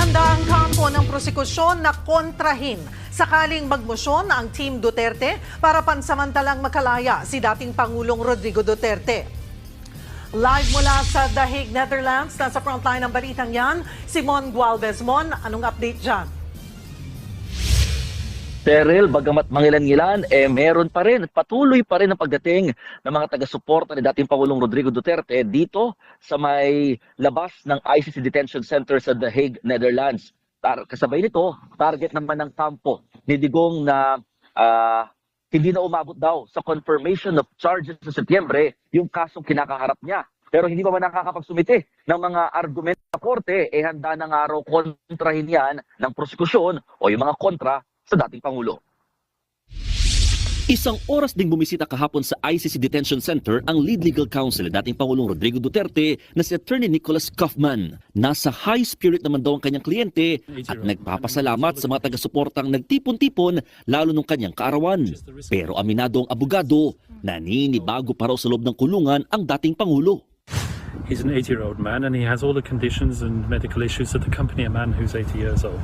Handa ang kampo ng prosekusyon na kontrahin sakaling magmosyon ang Team Duterte para pansamantalang makalaya si dating Pangulong Rodrigo Duterte. Live mula sa The Hague, Netherlands, nasa frontline ng balitang yan, Simon Gualvez. Mon, anong update dyan? Cheryl, bagamat mangilan-ngilan, eh meron pa rin, patuloy pa rin ang pagdating ng mga taga-suporta ni dating Pangulong Rodrigo Duterte dito sa may labas ng ICC Detention Center sa The Hague, Netherlands. Tar- kasabay nito, target naman ng kampo ni Digong na ah, hindi na umabot daw sa confirmation of charges sa Setyembre yung kasong kinakaharap niya. Pero hindi pa man nakakapagsumite ng mga argumento sa korte, eh handa na nga raw kontrahin yan ng prosekusyon o yung mga kontra sa dating Pangulo. Isang oras ding bumisita kahapon sa ICC Detention Center ang lead legal counsel ng dating Pangulong Rodrigo Duterte na si Attorney Nicholas Kaufman. Nasa high spirit naman daw ang kanyang kliyente at nagpapasalamat sa mga taga-suportang nagtipon-tipon lalo nung kanyang kaarawan. Pero aminado ang abogado, naninibago pa raw sa loob ng kulungan ang dating Pangulo. He's an 80 year old man and he has all the conditions and medical issues that accompany a man who's 80 years old.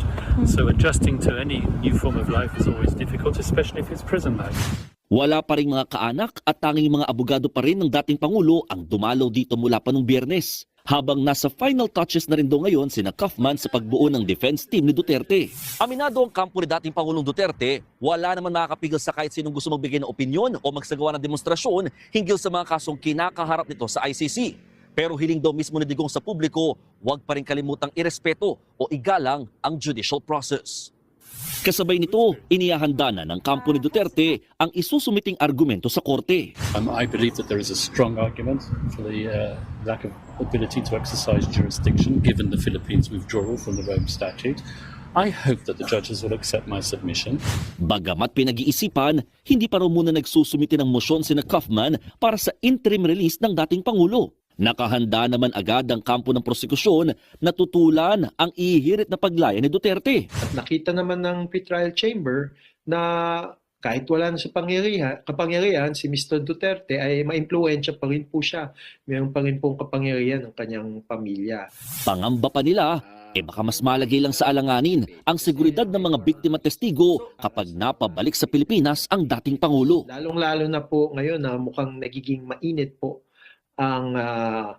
So adjusting to any new form of life is always difficult, especially if it's prison life. Wala pa rin mga kaanak at tanging mga abogado pa rin ng dating Pangulo ang dumalaw dito mula pa nung biyernes. Habang nasa final touches na rin daw ngayon sina Kaufman sa pagbuo ng defense team ni Duterte. Aminado ang kampo ni dating Pangulong Duterte, wala naman makakapigil sa kahit sinong gusto magbigay ng opinyon o magsagawa ng demonstrasyon hinggil sa mga kasong kinakaharap nito sa ICC. Pero hiling daw mismo ni Digong sa publiko, huwag pa rin kalimutang irespeto o igalang ang judicial process. Kasabay nito, inihahanda na ng kampo ni Duterte ang isusumiting argumento sa korte. Um, I believe that there is a strong argument for the uh, lack of ability to exercise jurisdiction given the Philippines' withdrawal from the Rome Statute. I hope that the judges will accept my submission. Bagamat pinag-iisipan, hindi pa raw muna nagsusumiti ng mosyon sina Kaufman para sa interim release ng dating Pangulo. Nakahanda naman agad ang kampo ng prosekusyon na tutulan ang ihirit na paglaya ni Duterte. At nakita naman ng pretrial chamber na kahit wala na sa pangyarihan, kapangyarihan, si Mr. Duterte ay maimpluwensya pa rin po siya. Mayroon pa rin pong kapangyarihan ng kanyang pamilya. Pangamba pa nila, eh baka mas malagay lang sa alanganin ang seguridad ng mga biktima testigo kapag napabalik sa Pilipinas ang dating Pangulo. Lalong-lalo na po ngayon na mukhang nagiging mainit po ang ah,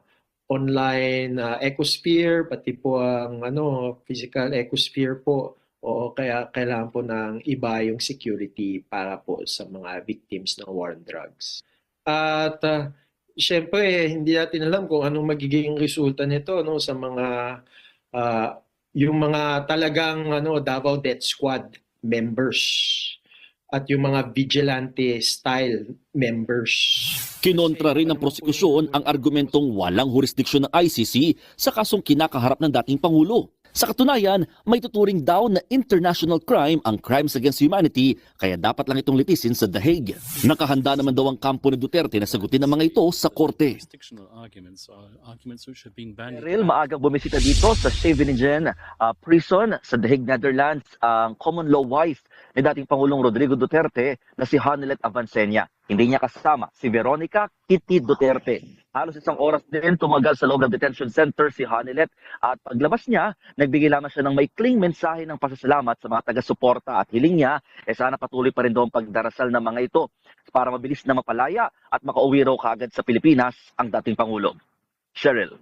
online ah, ecosphere, pati po ang ano, physical ecosphere po. O kaya kailangan po ng iba yung security para po sa mga victims ng war on drugs. At ah, syempre, hindi natin alam kung anong magiging resulta nito no sa mga ah, yung mga talagang ano Davao Death Squad members at yung mga vigilante style members. Kinontra rin ng prosekusyon ang argumentong walang jurisdiksyon ng ICC sa kasong kinakaharap ng dating Pangulo. Sa katunayan, may tuturing daw na international crime ang crimes against humanity kaya dapat lang itong litisin sa The Hague. Nakahanda naman daw ang kampo ni Duterte na sagutin ang mga ito sa korte. About. maagang bumisita dito sa Scheveningen uh, Prison sa The Hague, Netherlands, ang common law wife ni dating Pangulong Rodrigo Duterte na si Hanelet Avancenia. Hindi niya kasama si Veronica Kitty Duterte. Halos isang oras din tumagal sa loob ng detention center si Hanelet at paglabas niya, nagbigay lamang siya ng maikling mensahe ng pasasalamat sa mga taga-suporta at hiling niya, eh sana patuloy pa rin daw ang pagdarasal ng mga ito para mabilis na mapalaya at makauwi raw kaagad sa Pilipinas ang dating Pangulo. Cheryl.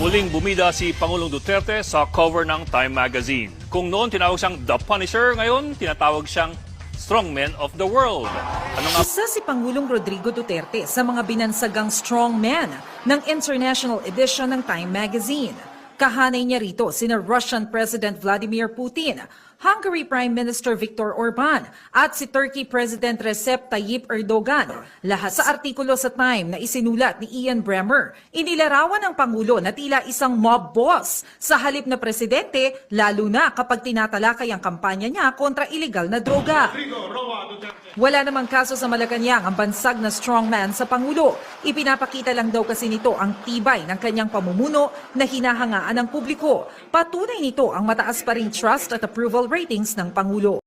Muling bumida si Pangulong Duterte sa cover ng Time Magazine. Kung noon tinawag siyang The Punisher, ngayon tinatawag siyang Strongman of the World. Ano nga Isa si Pangulong Rodrigo Duterte sa mga binansagang strongman ng International Edition ng Time Magazine. Kahanay niya rito sina Russian President Vladimir Putin, Hungary Prime Minister Viktor Orban at si Turkey President Recep Tayyip Erdogan. Lahat sa artikulo sa Time na isinulat ni Ian Bremmer, inilarawan ng Pangulo na tila isang mob boss sa halip na presidente lalo na kapag tinatalakay ang kampanya niya kontra iligal na droga. Wala namang kaso sa Malacanang ang bansag na strongman sa Pangulo. Ipinapakita lang daw kasi nito ang tibay ng kanyang pamumuno na hinahangaan ng publiko. Patunay nito ang mataas pa ring trust at approval ratings ng Pangulo.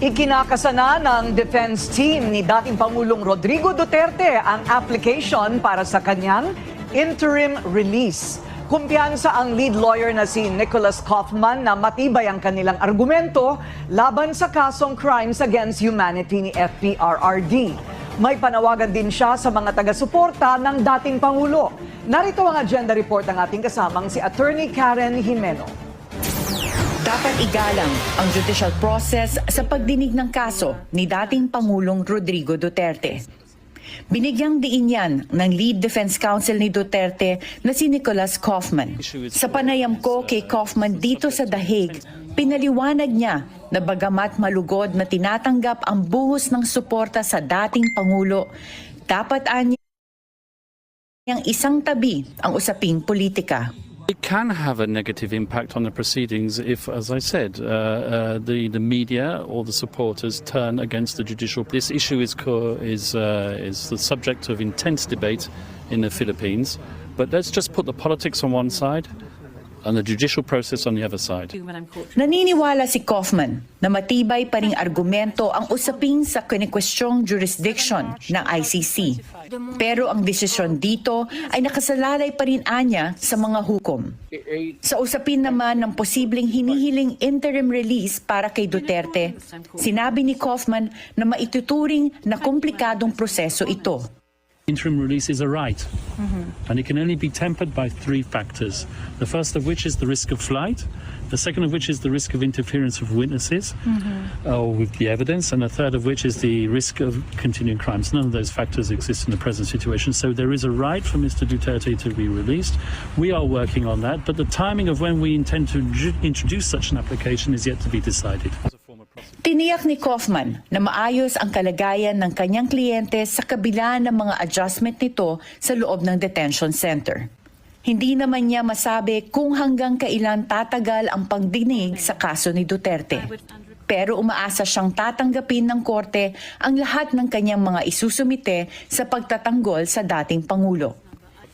Ikinakasana ng defense team ni dating Pangulong Rodrigo Duterte ang application para sa kanyang interim release. Kumpiyansa ang lead lawyer na si Nicholas Kaufman na matibay ang kanilang argumento laban sa kasong crimes against humanity ni FPRRD. May panawagan din siya sa mga taga-suporta ng dating Pangulo. Narito ang agenda report ng ating kasamang si Attorney Karen Jimeno. Dapat igalang ang judicial process sa pagdinig ng kaso ni dating Pangulong Rodrigo Duterte. Binigyang diin yan ng lead defense counsel ni Duterte na si Nicholas Kaufman. Sa panayam ko kay Kaufman dito sa Hague, pinaliwanag niya na bagamat malugod na tinatanggap ang buhos ng suporta sa dating Pangulo, dapat anya niyang isang tabi ang usaping politika. It can have a negative impact on the proceedings if, as I said, uh, uh, the the media or the supporters turn against the judicial. This issue is is uh, is the subject of intense debate in the Philippines. But let's just put the politics on one side and the judicial process on the other side. Naniniwala si Kaufman na matibay pa ring argumento ang usaping sa kinikwestyong jurisdiction ng ICC. Pero ang desisyon dito ay nakasalalay pa rin anya sa mga hukom. Sa usapin naman ng posibleng hinihiling interim release para kay Duterte, sinabi ni Kaufman na maituturing na komplikadong proseso ito. Interim release is a right, mm-hmm. and it can only be tempered by three factors. The first of which is the risk of flight, the second of which is the risk of interference of witnesses or with the evidence, and the third of which is the risk of continuing crimes. None of those factors exist in the present situation, so there is a right for Mr. Duterte to be released. We are working on that, but the timing of when we intend to ju- introduce such an application is yet to be decided. Tiniyak ni Kaufman na maayos ang kalagayan ng kanyang kliyente sa kabila ng mga adjustment nito sa loob ng detention center. Hindi naman niya masabi kung hanggang kailan tatagal ang pagdinig sa kaso ni Duterte. Pero umaasa siyang tatanggapin ng korte ang lahat ng kanyang mga isusumite sa pagtatanggol sa dating Pangulo.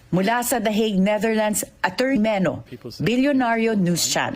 Mula sa The Hague, Netherlands, Attorney Meno, Billionario News Channel.